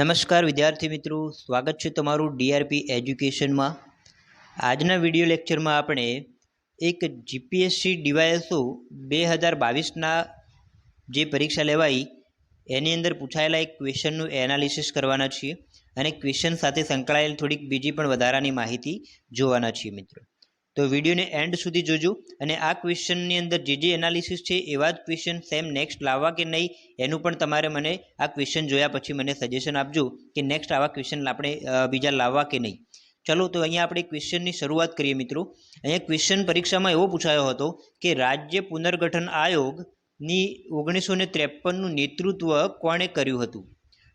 નમસ્કાર વિદ્યાર્થી મિત્રો, સ્વાગત છે તમારું ડીઆરપી એજ્યુકેશનમાં. આજના વિડિયો લેક્ચરમાં આપણે એક જીપીએસસી ડીવાયએસઓ બે હજાર બાવીસના જે પરીક્ષા લેવાઈ, એની અંદર પૂછાયેલા એક ક્વેશ્ચનનું એનાલિસિસ કરવાના છીએ અને ક્વેશ્ચન સાથે સંકળાયેલ થોડીક બીજી પણ વધારાની માહિતી જોવાના છીએ મિત્રો. તો વિડીયોને એન્ડ સુધી જોજો અને આ ક્વેશ્ચનની અંદર જે જે એનાલિસિસ છે, એવા જ ક્વેશ્ચન સેમ નેક્સ્ટ લાવવા કે નહીં, એનું પણ તમારે મને આ ક્વેશ્ચન જોયા પછી મને સજેશન આપજો કે નેક્સ્ટ આવા ક્વેશ્ચન આપણે બીજા લાવવા કે નહીં. ચલો, તો અહીંયા આપણે ક્વેશ્ચનની શરૂઆત કરીએ મિત્રો. અહીંયા ક્વેશ્ચન પરીક્ષામાં એવો પૂછાયો હતો કે રાજ્ય પુનર્ગઠન આયોગની ઓગણીસો ને ત્રેપનનું નેતૃત્વ કોણે કર્યું હતું?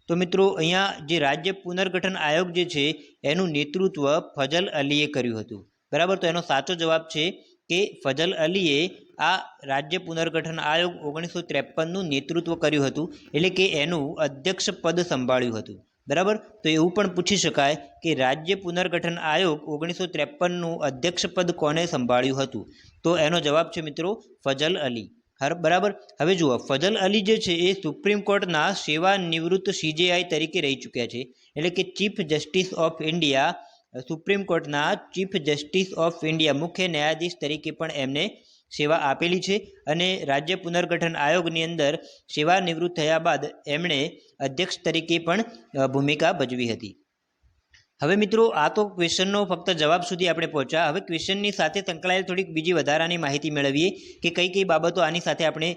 તો મિત્રો, અહીંયા જે રાજ્ય પુનર્ગઠન આયોગ જે છે, એનું નેતૃત્વ ફજલ અલીએ કર્યું હતું. બરાબર? તો એનો સાચો જવાબ છે કે ફજલ અલીએ આ રાજ્ય પુનર્ગઠન આયોગ ઓગણીસો ત્રેપનનું નેતૃત્વ કર્યું હતું, એટલે કે એનું અધ્યક્ષ પદ સંભાળ્યું હતું. બરાબર? તો એવું પણ પૂછી શકાય કે રાજ્ય પુનર્ગઠન આયોગ ઓગણીસો ત્રેપનનું અધ્યક્ષ પદ કોને સંભાળ્યું હતું? તો એનો જવાબ છે મિત્રો ફજલ અલી. હર, બરાબર? હવે જુઓ, ફજલ અલી જે છે એ સુપ્રીમ કોર્ટના સેવા નિવૃત્ત સીજેઆઈ તરીકે રહી ચૂક્યા છે, એટલે કે chief justice of India supreme કોર્ટના ચીફ જસ્ટિસ ઓફ ઇન્ડિયા મુખ્ય ન્યાયાધીશ તરીકે પણ એમને સેવા આપેલી છે અને રાજ્ય પુનર્ગઠન આયોગની અંદર સેવા નિવૃત્ત થયા બાદ એમણે અધ્યક્ષ તરીકે પણ ભૂમિકા ભજવી હતી. હવે મિત્રો, આ તો ક્વેશ્ચનનો ફક્ત જવાબ સુધી આપણે પહોંચ્યા. હવે ક્વેશ્ચનની સાથે સંકળાયેલ થોડીક બીજી વધારાની માહિતી મેળવીએ કે કઈ કઈ બાબતો આની સાથે આપણે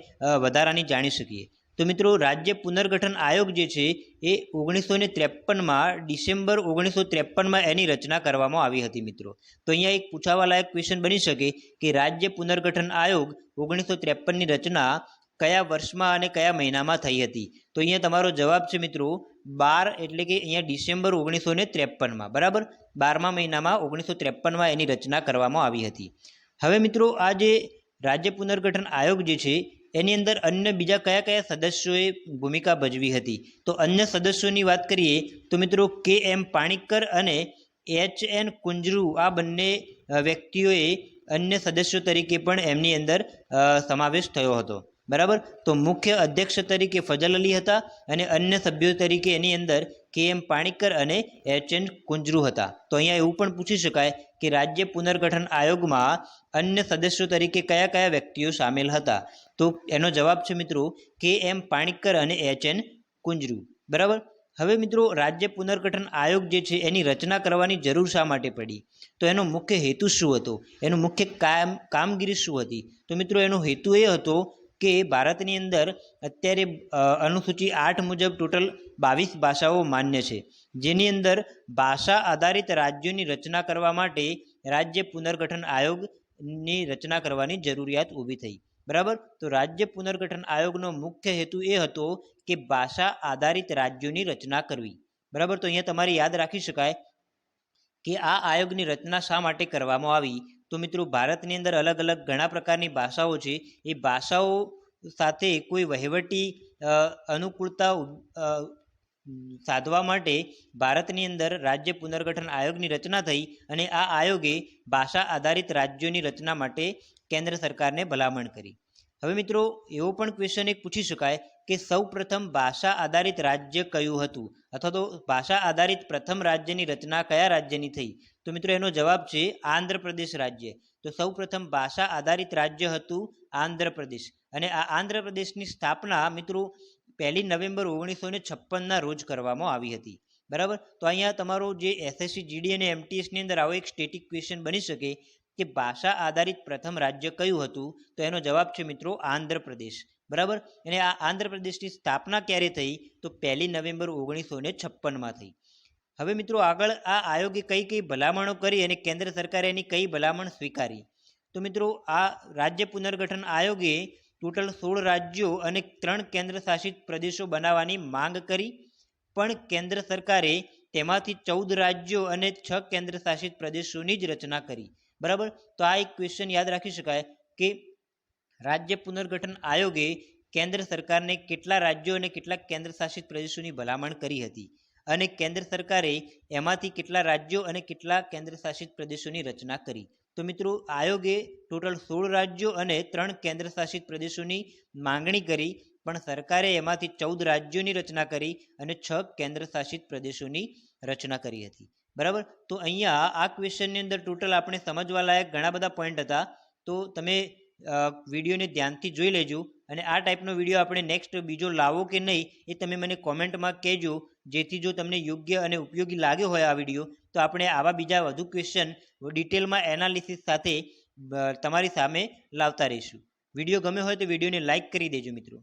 વધારાની જાણી શકીએ. તો મિત્રો, રાજ્ય પુનર્ગઠન આયોગ જે છે, એ ઓગણીસો ને ત્રેપનમાં, ડિસેમ્બર ઓગણીસો ત્રેપનમાં એની રચના કરવામાં આવી હતી મિત્રો. તો અહીંયા એક પૂછાવાલાયક ક્વેશ્ચન બની શકે કે રાજ્ય પુનર્ગઠન આયોગ ઓગણીસો ત્રેપનની રચના કયા વર્ષમાં અને કયા મહિનામાં થઈ હતી? તો અહીંયા તમારો જવાબ છે મિત્રો, બાર એટલે કે અહીંયા ડિસેમ્બર ઓગણીસો ને ત્રેપનમાં, બરાબર? બારમા મહિનામાં ઓગણીસો ત્રેપનમાં એની રચના કરવામાં આવી હતી. હવે મિત્રો, આ જે રાજ્ય પુનર્ગઠન આયોગ જે છે એની અંદર અન્ય બીજા કયા કયા સદસ્યોએ ભૂમિકા ભજવી હતી? તો અન્ય સદસ્યોની વાત કરીએ, તો મિત્રો કે એમ પાણીકર અને એચ એન કુંજરુ આ બંને વ્યક્તિઓએ અન્ય સદસ્યો તરીકે પણ એમની અંદર સમાવેશ થયો હતો. બરાબર? તો મુખ્ય અધ્યક્ષ તરીકે ફજલ અલી હતા અને અન્ય સભ્યો તરીકે એની અંદર કે એમ પાણીકર અને એચ એન કુંજરુ હતા. તો અહીંયા એવું પણ પૂછી શકાય કે રાજ્ય પુનર્ગઠન આયોગમાં અન્ય સદસ્યો તરીકે કયા કયા વ્યક્તિઓ સામેલ હતા? તો એનો જવાબ છે મિત્રો, કે એમ પાણીકર અને એચ એન કુંજરુ. બરાબર? હવે મિત્રો, રાજ્ય પુનર્ગઠન આયોગ જે છે, એની રચના કરવાની જરૂર શા માટે પડી? તો એનો મુખ્ય હેતુ શું હતો? એનું મુખ્ય કામ, કામગીરી શું હતી? તો મિત્રો, એનો હેતુ એ હતો કે ભારતની અંદર અત્યારે અનુસૂચિ આઠ મુજબ ટોટલ બાવીસ ભાષાઓ માન્ય છે. જેની અંદર ભાષા આધારિત રાજ્યોની રચના કરવા માટે રાજ્ય પુનર્ગઠન આયોગની રચના કરવાની જરૂરિયાત ઊભી થઈ. બરાબર? તો રાજ્ય પુનર્ગઠન આયોગનો મુખ્ય હેતુ એ હતો કે ભાષા આધારિત રાજ્યોની રચના કરવી. બરાબર? તો અહીંયા તમારે યાદ રાખી શકાય કે આ આયોગની રચના શા માટે કરવામાં આવી? તો મિત્રો ભારતની અંદર અલગ અલગ ઘણા પ્રકારની ભાષાઓ છે. એ ભાષાઓ સાથે કોઈ વહીવટી અનુકૂળતા સાધવા માટે ભારતની અંદર રાજ્ય પુનર્ગઠન આયોગની રચના થઈ અને આ આયોગે ભાષા આધારિત રાજ્યોની રચના માટે કેન્દ્ર સરકારને ભલામણ કરી. હવે મિત્રો, એવો પણ ક્વેશ્ચન એક પૂછી શકાય કે સૌ પ્રથમ ભાષા આધારિત રાજ્ય કયું હતું? અથવા તો ભાષા આધારિત પ્રથમ રાજ્યની રચના કયા રાજ્યની થઈ? તો મિત્રો, એનો જવાબ છે આંધ્રપ્રદેશ રાજ્ય. તો સૌ પ્રથમ ભાષા આધારિત રાજ્ય હતું આંધ્રપ્રદેશ. અને આ આંધ્રપ્રદેશની સ્થાપના મિત્રો, પહેલી નવેમ્બર ઓગણીસો ને છપ્પનના રોજ કરવામાં આવી હતી. બરાબર? તો અહીંયા તમારો જે એસએસસી જીડી અને એમટીએસની અંદર આવો એક સ્ટેટિક ક્વેશ્ચન બની શકે. કે ભાષા આધારિત પ્રથમ રાજ્ય કયું હતું? તો એનો જવાબ છે મિત્રો આંધ્રપ્રદેશ. બરાબર? અને આ આંધ્રપ્રદેશની સ્થાપના ક્યારે થઈ? તો પહેલી નવેમ્બર ઓગણીસો ને છપ્પનમાં થઈ. હવે મિત્રો આગળ આ આયોગે કઈ કઈ ભલામણો કરી અને કેન્દ્ર સરકારે એની કઈ ભલામણ સ્વીકારી? તો મિત્રો આ રાજ્ય પુનર્ગઠન આયોગે ટોટલ સોળ રાજ્યો અને ત્રણ કેન્દ્ર શાસિત પ્રદેશો બનાવવાની માંગ કરી. પણ કેન્દ્ર સરકારે તેમાંથી ચૌદ રાજ્યો અને છ કેન્દ્ર શાસિત પ્રદેશોની જ રચના કરી. બરાબર? તો આ એક ક્વેશ્ચન યાદ રાખી શકાય કે રાજ્ય પુનર્ગઠન આયોગે કેન્દ્ર સરકારને કેટલા રાજ્યો અને કેટલા કેન્દ્ર શાસિત પ્રદેશોની ભલામણ કરી હતી? અને કેન્દ્ર સરકારે એમાંથી કેટલા રાજ્યો અને કેટલા કેન્દ્ર શાસિત પ્રદેશોની રચના કરી? તો મિત્રો, આયોગે ટોટલ સોળ રાજ્યો અને ત્રણ કેન્દ્ર શાસિત પ્રદેશોની માંગણી કરી, પણ સરકારે એમાંથી ચૌદ રાજ્યોની રચના કરી અને છ કેન્દ્ર શાસિત પ્રદેશોની રચના કરી હતી. બરાબર? તો અહીંયા આ ક્વેશ્ચનની અંદર ટોટલ આપણે સમજવા લાયક ઘણા બધા પોઈન્ટ હતા. તો તમે વિડીયોને ધ્યાનથી જોઈ લેજો અને આ ટાઈપનો વીડિયો આપણે નેક્સ્ટ બીજો લાવો કે નહીં એ તમે મને કોમેન્ટમાં કહેજો. જેથી જો તમને યોગ્ય અને ઉપયોગી લાગ્યો હોય આ વીડિયો તો આપણે આવા બીજા વધુ ક્વેશ્ચન ડિટેલમાં એનાલિસિસ સાથે તમારી સામે લાવતા રહીશું. વીડિયો ગમ્યો હોય તો વિડીયોને લાઇક કરી દેજો મિત્રો.